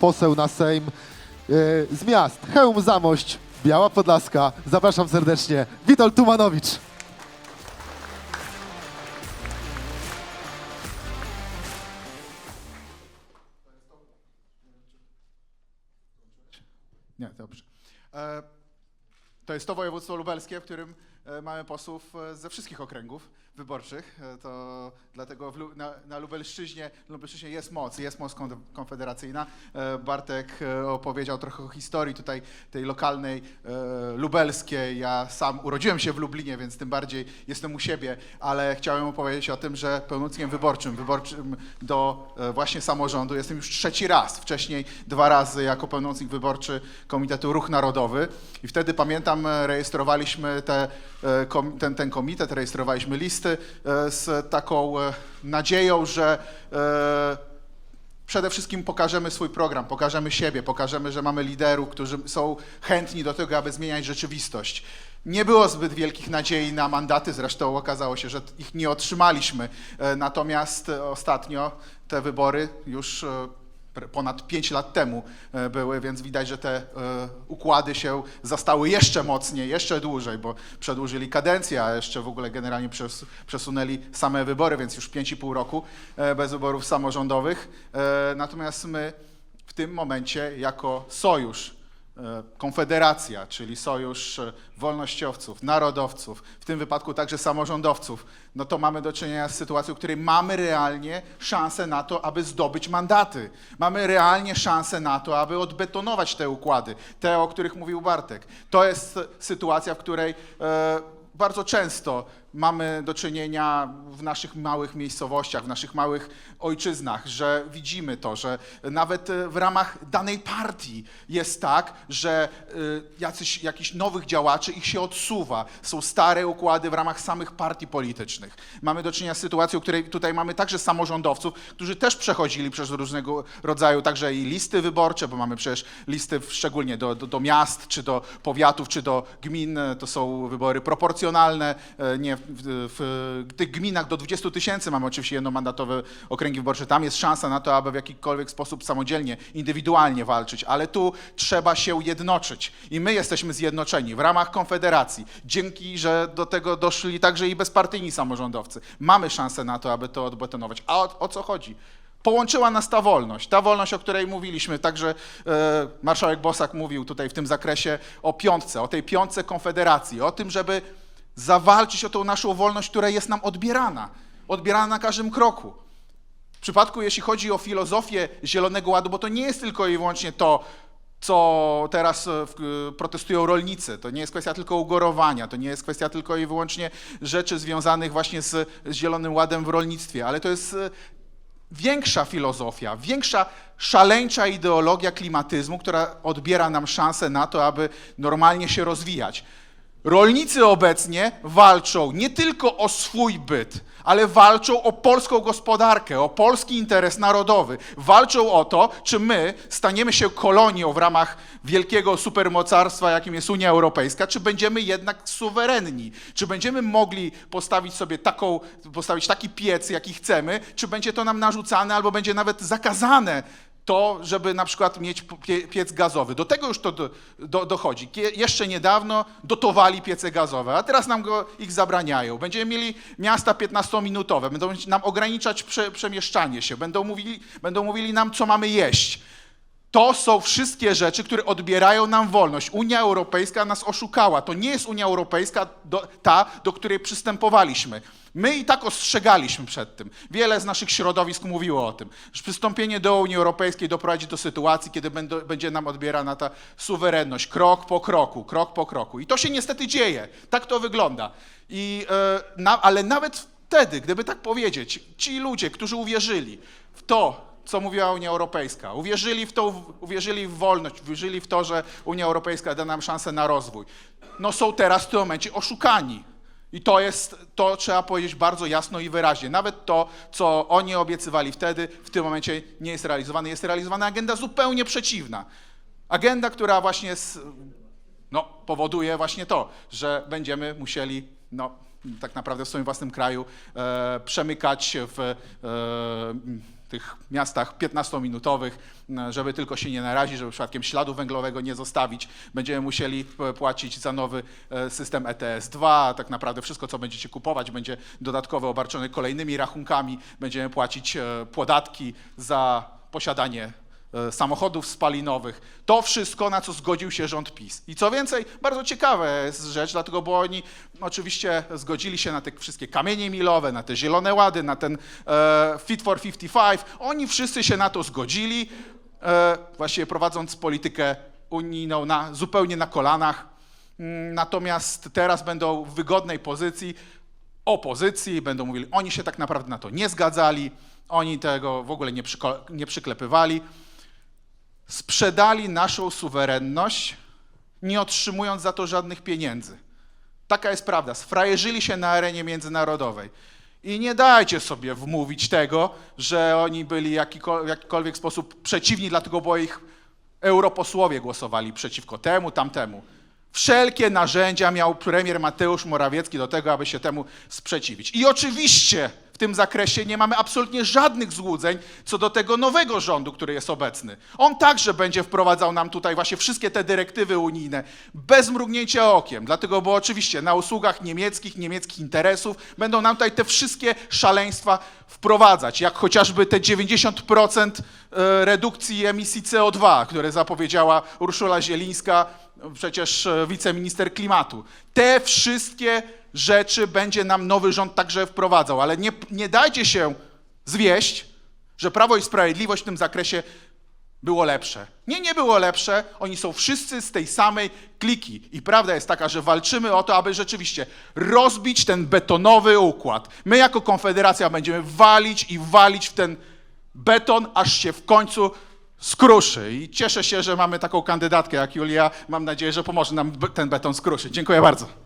poseł na Sejm e, z miast Chełm, Zamość, Biała Podlaska. Zapraszam serdecznie, Witold Tumanowicz. Nie, dobrze. E, To jest to województwo lubelskie, w którym mamy posłów e, ze wszystkich okręgów wyborczych. E, To dlatego na, na Lubelszczyźnie, Lubelszczyźnie jest moc, jest moc kon- konfederacyjna. E, Bartek e, opowiedział trochę o historii tutaj tej lokalnej, e, lubelskiej. Ja sam urodziłem się w Lublinie, więc tym bardziej jestem u siebie, ale chciałem opowiedzieć o tym, że pełnomocnikiem wyborczym, wyborczym do e, właśnie samorządu jestem już trzeci raz. Wcześniej dwa razy jako pełnomocnik wyborczy Komitetu Ruch Narodowy i wtedy pamiętam e, rejestrowaliśmy te, e, ten, ten komitet, rejestrowaliśmy listy e, z taką e, nadzieją, że e, przede wszystkim pokażemy swój program, pokażemy siebie, pokażemy, że mamy liderów, którzy są chętni do tego, aby zmieniać rzeczywistość. Nie było zbyt wielkich nadziei na mandaty, zresztą okazało się, że ich nie otrzymaliśmy. E, Natomiast e, ostatnio te wybory już e, ponad 5 lat temu e, były, więc widać, że te e, układy się zastały jeszcze mocniej, jeszcze dłużej, bo przedłużyli kadencję, a jeszcze w ogóle generalnie przes- przesunęli same wybory, więc już 5,5 roku e, bez wyborów samorządowych. Natomiast my w tym momencie jako sojusz Konfederacja, czyli sojusz e, wolnościowców, narodowców, w tym wypadku także samorządowców, no to mamy do czynienia z sytuacją, w której mamy realnie szansę na to, aby zdobyć mandaty. Mamy realnie szansę na to, aby odbetonować te układy, te, o których mówił Bartek. To jest sytuacja, w której e, bardzo często mamy do czynienia w naszych małych miejscowościach, w naszych małych ojczyznach, że widzimy to, że nawet e, w ramach danej partii jest tak, że y, jacyś, jakichś nowych działaczy ich się odsuwa. Są stare układy w ramach samych partii politycznych. Mamy do czynienia z sytuacją, w której tutaj mamy także samorządowców, którzy też przechodzili przez różnego rodzaju także i listy wyborcze, bo mamy przecież listy szczególnie do, do, do miast, czy do powiatów, czy do gmin. E, To są wybory proporcjonalne. E, Nie, w, w, w tych gminach do 20 tysięcy mamy oczywiście jednomandatowe okręgi wyborcze. Tam jest szansa na to, aby w jakikolwiek sposób samodzielnie, indywidualnie walczyć, ale tu trzeba się jednoczyć. I my jesteśmy zjednoczeni w ramach Konfederacji. Dzięki, że do tego doszli także i bezpartyjni samorządowcy. Mamy szansę na to, aby to odbetonować. A o, o co chodzi? Połączyła nas ta wolność, ta wolność, o której mówiliśmy, także e, marszałek Bosak mówił tutaj w tym zakresie o piątce, o tej piątce Konfederacji, o tym, żeby zawalczyć o tą naszą wolność, która jest nam odbierana, odbierana na każdym kroku. W przypadku, jeśli chodzi o filozofię Zielonego Ładu, bo to nie jest tylko i wyłącznie to, co teraz e, e, protestują rolnicy. To nie jest kwestia tylko ugorowania, to nie jest kwestia tylko i wyłącznie rzeczy związanych właśnie z, z Zielonym Ładem w rolnictwie, ale to jest e, większa filozofia, większa szaleńcza ideologia klimatyzmu, która odbiera nam szansę na to, aby normalnie się rozwijać. Rolnicy obecnie walczą nie tylko o swój byt, ale walczą o polską gospodarkę, o polski interes narodowy. Walczą o to, czy my staniemy się kolonią w ramach wielkiego supermocarstwa, jakim jest Unia Europejska, czy będziemy jednak suwerenni, czy będziemy mogli postawić sobie taką, postawić taki piec, jaki chcemy, czy będzie to nam narzucane, albo będzie nawet zakazane to, żeby na przykład mieć pie- piec gazowy. Do tego już to do, do, dochodzi. Jeszcze niedawno dotowali piece gazowe, a teraz nam go, ich zabraniają. Będziemy mieli miasta 15-minutowe, będą nam ograniczać prze, przemieszczanie się, będą mówili, będą mówili nam, co mamy jeść. To są wszystkie rzeczy, które odbierają nam wolność. Unia Europejska nas oszukała. To nie jest Unia Europejska do, ta, do której przystępowaliśmy. My i tak ostrzegaliśmy przed tym. Wiele z naszych środowisk mówiło o tym, że przystąpienie do Unii Europejskiej doprowadzi do sytuacji, kiedy będą, będzie nam odbierana ta suwerenność krok po kroku, krok po kroku. I to się niestety dzieje. Tak to wygląda. I, e, na, ale nawet wtedy, gdyby tak powiedzieć, ci ludzie, którzy uwierzyli w to, co mówiła Unia Europejska. Uwierzyli w to, uwierzyli w wolność, uwierzyli w to, że Unia Europejska da nam szansę na rozwój. No są teraz w tym momencie oszukani. I to jest, to trzeba powiedzieć bardzo jasno i wyraźnie. Nawet to, co oni obiecywali wtedy, w tym momencie nie jest realizowane. Jest realizowana agenda zupełnie przeciwna. Agenda, która właśnie jest, no, powoduje właśnie to, że będziemy musieli no, tak naprawdę w swoim własnym kraju e, przemykać w e, tych miastach 15-minutowych, e, żeby tylko się nie narazić, żeby przypadkiem śladu węglowego nie zostawić. Będziemy musieli płacić za nowy e, system ETS-2, a tak naprawdę wszystko, co będziecie kupować, będzie dodatkowo obarczone kolejnymi rachunkami. Będziemy płacić e, podatki za posiadanie samochodów spalinowych. To wszystko, na co zgodził się rząd PiS. I co więcej, bardzo ciekawa jest rzecz, dlatego, bo oni oczywiście zgodzili się na te wszystkie kamienie milowe, na te zielone łady, na ten e, Fit for 55. Oni wszyscy się na to zgodzili, e, właściwie prowadząc politykę unijną na, zupełnie na kolanach. Mm, Natomiast teraz będą w wygodnej pozycji opozycji, będą mówili, oni się tak naprawdę na to nie zgadzali, oni tego w ogóle nie, nie przyklepywali. Sprzedali naszą suwerenność, nie otrzymując za to żadnych pieniędzy. Taka jest prawda. Sfrajerzyli się na arenie międzynarodowej. I nie dajcie sobie wmówić tego, że oni byli w jakikolwiek sposób przeciwni, dlatego bo ich europosłowie głosowali przeciwko temu, tamtemu. Wszelkie narzędzia miał premier Mateusz Morawiecki do tego, aby się temu sprzeciwić. I oczywiście w tym zakresie nie mamy absolutnie żadnych złudzeń co do tego nowego rządu, który jest obecny. On także będzie wprowadzał nam tutaj właśnie wszystkie te dyrektywy unijne bez mrugnięcia okiem, dlatego bo oczywiście na usługach niemieckich, niemieckich interesów będą nam tutaj te wszystkie szaleństwa wprowadzać, jak chociażby te 90% e, redukcji emisji CO2, które zapowiedziała Urszula Zielińska, przecież e, wiceminister klimatu. Te wszystkie rzeczy będzie nam nowy rząd także wprowadzał, ale nie, nie dajcie się zwieść, że Prawo i Sprawiedliwość w tym zakresie było lepsze. Nie, nie było lepsze. Oni są wszyscy z tej samej kliki. I prawda jest taka, że walczymy o to, aby rzeczywiście rozbić ten betonowy układ. My jako Konfederacja będziemy walić i walić w ten beton, aż się w końcu skruszy. I cieszę się, że mamy taką kandydatkę jak Julia. Mam nadzieję, że pomoże nam ten beton skruszyć. Dziękuję bardzo.